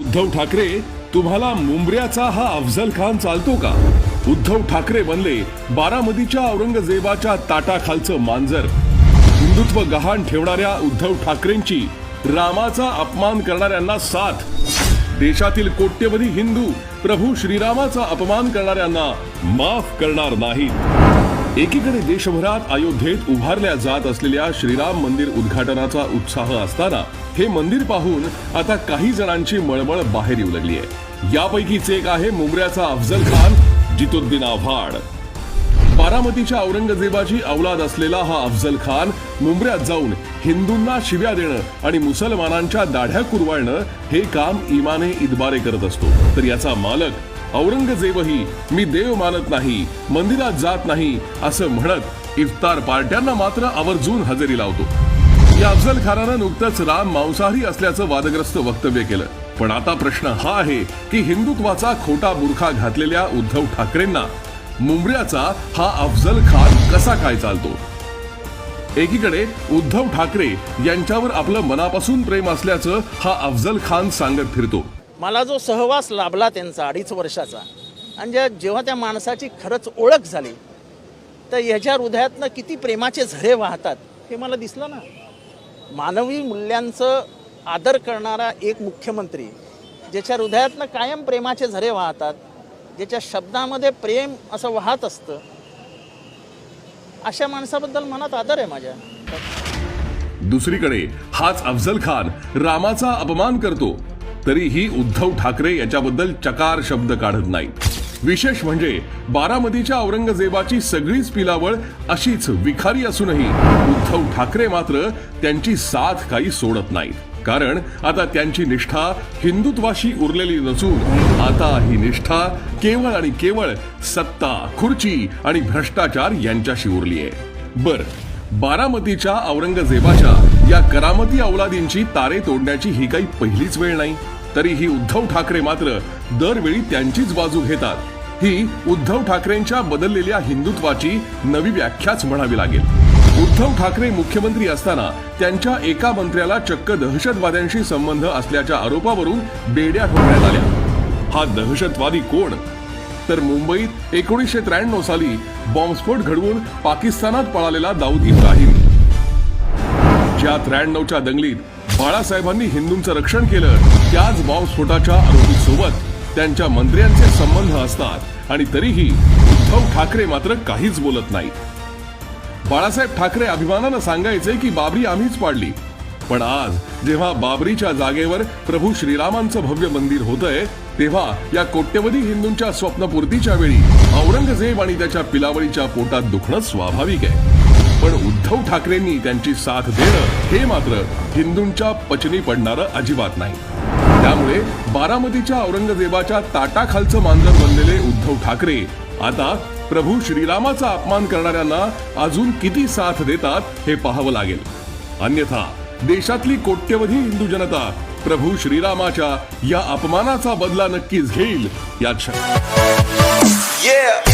उद्धव ठाकरे तुम्हाला मुंबऱ्याचा हा अफजल खान चालतो का? उद्धव ठाकरे बनले बारामतीच्या औरंगजेबाच्या ताटाखालचं मांजर. हिंदुत्व गहाण ठेवणाऱ्या उद्धव ठाकरेंची रामाचा अपमान करणाऱ्यांना साथ. देशातील कोट्यवधी हिंदू प्रभू श्रीरामाचा अपमान करणाऱ्यांना माफ करणार नाहीत. एकीकडे देशभरात अयोध्येत उभारल्या जात असलेल्या श्रीराम मंदिर उद्घाटनाचा उत्साह असताना हे मंदिर पाहून आता काही जणांची मळमळ बाहेर येऊ लागली आहे. यापैकीच एक आहे मुंबऱ्याचा अफजल खान जितुद्दीन आव्हाड. बारामतीच्या औरंगजेबाची औलाद असलेला हा अफजल खान मुंबऱ्यात जाऊन हिंदूंना शिव्या देणं आणि मुसलमानांच्या दाढ्या कुरवाळणं हे काम इमाने इदबारे करत असतो. तर याचा मालक औरंगजेबही मी देव मानत नाही मंदिरात जात नाही असं म्हणत इफ्तार पार्ट्यांना मात्र आवर्जून हजेरी लावतो. या अफजल खानानं नुकतंच राम मांसाहारी असल्याचं वादग्रस्त वक्तव्य केलं. पण आता प्रश्न हा आहे की हिंदुत्वाचा खोटा बुरखा घातलेल्या उद्धव ठाकरेंना मुंबऱ्याचा हा अफजल खान कसा काय चालतो? एकीकडे उद्धव ठाकरे यांच्यावर आपलं मनापासून प्रेम असल्याचं हा अफजल खान सांगत फिरतो. मला जो सहवास लाभला त्यांचा अडीच वर्षाचा आणि ज्या जेव्हा त्या माणसाची खरंच ओळख झाली तर ह्याच्या हृदयातनं किती प्रेमाचे झरे वाहतात हे मला दिसलं ना. मानवी मूल्यांचं आदर करणारा एक मुख्यमंत्री ज्याच्या हृदयातनं कायम प्रेमाचे झरे वाहतात ज्याच्या शब्दामध्ये प्रेम असं वाहत असतं अशा माणसाबद्दल मनात आदर आहे माझ्या. दुसरीकडे हाच अफजल खान रामाचा अपमान करतो. तरीही उद्धव ठाकरे याच्याबद्दल चकार शब्द काढत नाहीत. विशेष म्हणजे बारामतीच्या औरंगजेबाची सगळीच पिलावळ अशीच विखारी असूनही उद्धव ठाकरे मात्र त्यांची साथ काही सोडत नाहीत. कारण आता त्यांची निष्ठा हिंदुत्वाशी उरलेली नसून आता ही निष्ठा केवळ आणि केवळ सत्ता खुर्ची आणि भ्रष्टाचार यांच्याशी उरली आहे. बर बारामतीच्या औरंगजेबाच्या या करामती औलादींची तारे तोडण्याची ही काही पहिलीच वेळ नाही. तरीही उद्धव ठाकरे मात्र दरवेळी त्यांचीच बाजू घेतात. ही उद्धव ठाकरेंच्या बदललेल्या हिंदुत्वाची नवी व्याख्याच म्हणावी लागेल. उद्धव ठाकरे मुख्यमंत्री असताना त्यांच्या एका मंत्र्याला चक्क दहशतवाद्यांशी संबंध असल्याच्या आरोपावरून बेड्या ठोकण्यात आल्या. हा दहशतवादी कोण? तर मुंबईत एकोणीसशे त्र्याण्णव साली बॉम्बस्फोट घडवून पाकिस्तानात पळालेला दाऊद इब्राहिम. ज्या त्र्याण्णवच्या दंगलीत बाळासाहेबांनी हिंदूंचं रक्षण केलं त्याच बॉम्बस्फोटाच्या आरोपीसोबत त्यांच्या मंत्र्यांचे संबंध असतात आणि तरीही उद्धव ठाकरे मात्र काहीच बोलत नाहीत. बाळासाहेब ठाकरे अभिमानानं सांगायचे की बाबरी आम्हीच पाडली. पण आज जेव्हा बाबरीच्या जागेवर प्रभू श्रीरामांचं भव्य मंदिर होतंय तेव्हा या कोट्यवधी हिंदूंच्या स्वप्नपूर्तीच्या वेळी औरंगजेब आणि त्याच्या पिलावळीच्या पोटात दुखणं स्वाभाविक आहे. पण उद्धव ठाकरेंनी त्यांची साथ देणं हे मात्र हिंदूंच्या पचनी पडणारं अजिबात नाही. त्यामुळे बारामतीच्या औरंगजेबाच्या ताटाखालचं मांजर बनलेले उद्धव ठाकरे आता प्रभू श्रीरामाचा अपमान करणाऱ्यांना अजून किती साथ देतात हे पाहावं लागेल. अन्यथा देशातली कोट्यवधी हिंदू जनता प्रभू श्रीरामाच्या या अपमानाचा बदला नक्कीच घेईल यात शक Yeah.